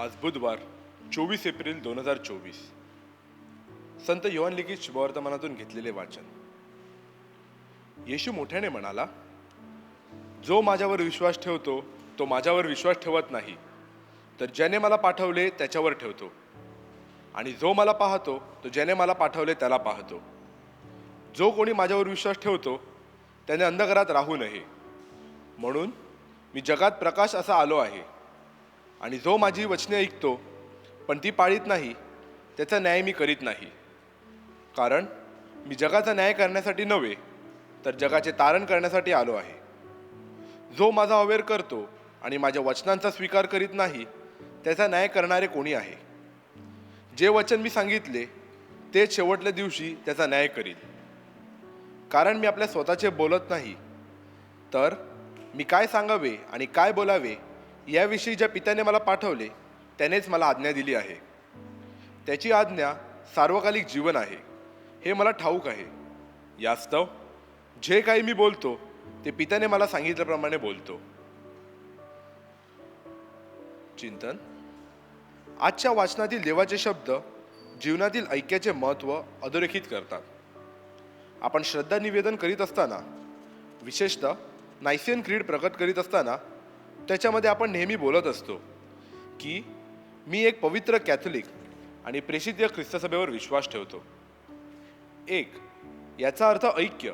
आज बुधवार चोवीस एप्रिल दोन हजार चोवीस. संत योहान लिखित शुभवर्तमानातून घेतलेले वाचन. येशू मोठ्याने म्हणाला जो माझ्यावर विश्वास ठेवतो तो माझ्यावर विश्वास ठेवत नाही. तर ज्याने मला पाठवले त्याच्यावर ठेवतो. आणि जो मला पाहतो तो ज्याने मला पाठवले त्याला पाहतो. जो कोणी माझ्यावर विश्वास ठेवतो त्याने अंधकारात राहू नये. म्हणून मी जगात प्रकाश असा आलो आहे आणि जो माझी वचने ऐकतो पण ती पाळीत नाही त्याचा न्याय मी करीत नाही. कारण मी जगाचा न्याय करण्यासाठी नव्हे तर जगाचे तारण करण्यासाठी आलो आहे. जो माझा अवेअर करतो आणि माझ्या वचनांचा स्वीकार करीत नाही त्याचा न्याय करणारे कोणी आहे? जे वचन मी सांगितले ते शेवटल्या दिवशी त्याचा न्याय करील. कारण मी आपल्या स्वतःचे बोलत नाही तर मी काय सांगावे आणि काय बोलावे याविषयी ज्या पित्याने मला पाठवले त्यानेच मला आज्ञा दिली आहे. त्याची आज्ञा सार्वकालिक जीवन आहे हे मला ठाऊक आहे. यास्तव जे काही मी बोलतो ते पित्याने मला सांगितल्याप्रमाणे बोलतो. चिंतन. आजच्या वाचनातील देवाचे शब्द जीवनातील ऐक्याचे महत्त्व अधोरेखित करतात. आपण श्रद्धा निवेदन करीत असताना विशेषतः नायसियन क्रीड प्रकट करीत असताना त्याच्यामध्ये आपण नेहमी बोलत असतो की मी एक पवित्र कॅथोलिक आणि प्रेषित या ख्रिस्तसभेवर विश्वास ठेवतो. एक याचा अर्थ ऐक्य.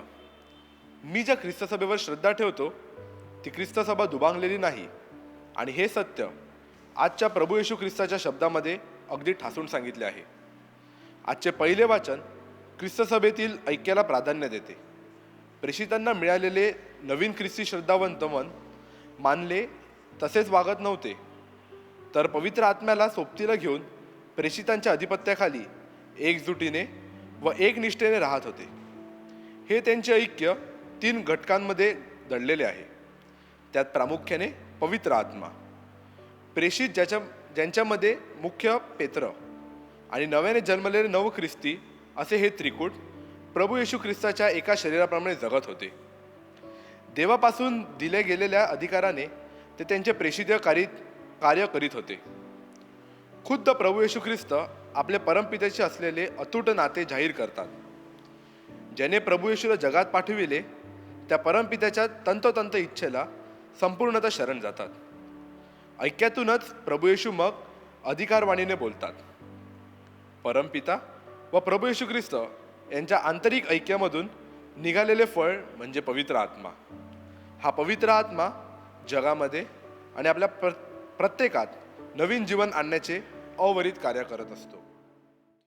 मी ज्या ख्रिस्तसभेवर श्रद्धा ठेवतो ती ख्रिस्तसभा दुबांगलेली नाही. आणि हे सत्य आजच्या प्रभू येशू ख्रिस्ताच्या शब्दामध्ये अगदी ठासून सांगितले आहे. आजचे पहिले वाचन ख्रिस्तसभेतील ऐक्याला प्राधान्य देते. प्रेषितांना मिळालेले नवीन ख्रिस्ती श्रद्धावंत मन मानले तसेच वागत नव्हते. तर पवित्र आत्म्याला सोबतीला घेऊन प्रेषितांच्या अधिपत्याखाली एकजुटीने व एकनिष्ठेने राहत होते. हे त्यांचे ऐक्य तीन घटकांमध्ये दडलेले आहे. त्यात प्रामुख्याने पवित्र आत्मा प्रेषित ज्याच्या ज्यांच्यामध्ये मुख्य पेत्र आणि नव्याने जन्मलेले नव ख्रिस्ती असे हे त्रिकूट प्रभू येशू ख्रिस्ताच्या एका शरीराप्रमाणे जगत होते. देवापासून दिले गेलेल्या अधिकाराने ते त्यांचे प्रेषित कार्य कार्य करीत होते. खुद्द प्रभू येशू ख्रिस्त आपले परमपित्याचे असलेले अतूट नाते जाहीर करतात. ज्याने प्रभू येशूला जगात पाठविले त्या परमपित्याच्या तंतोतंत इच्छेला संपूर्णतः शरण जातात. ऐक्यातूनच प्रभू येशू मग अधिकारवाणीने बोलतात. परमपिता व प्रभू येशू ख्रिस्त यांच्या आंतरिक ऐक्यामधून निघालेले फळ म्हणजे पवित्र आत्मा. हा पवित्र आत्मा जगामध्ये आणि आपल्या प्र प्रत्येकात नवीन जीवन आणण्याचे अवरित कार्य करत असतो.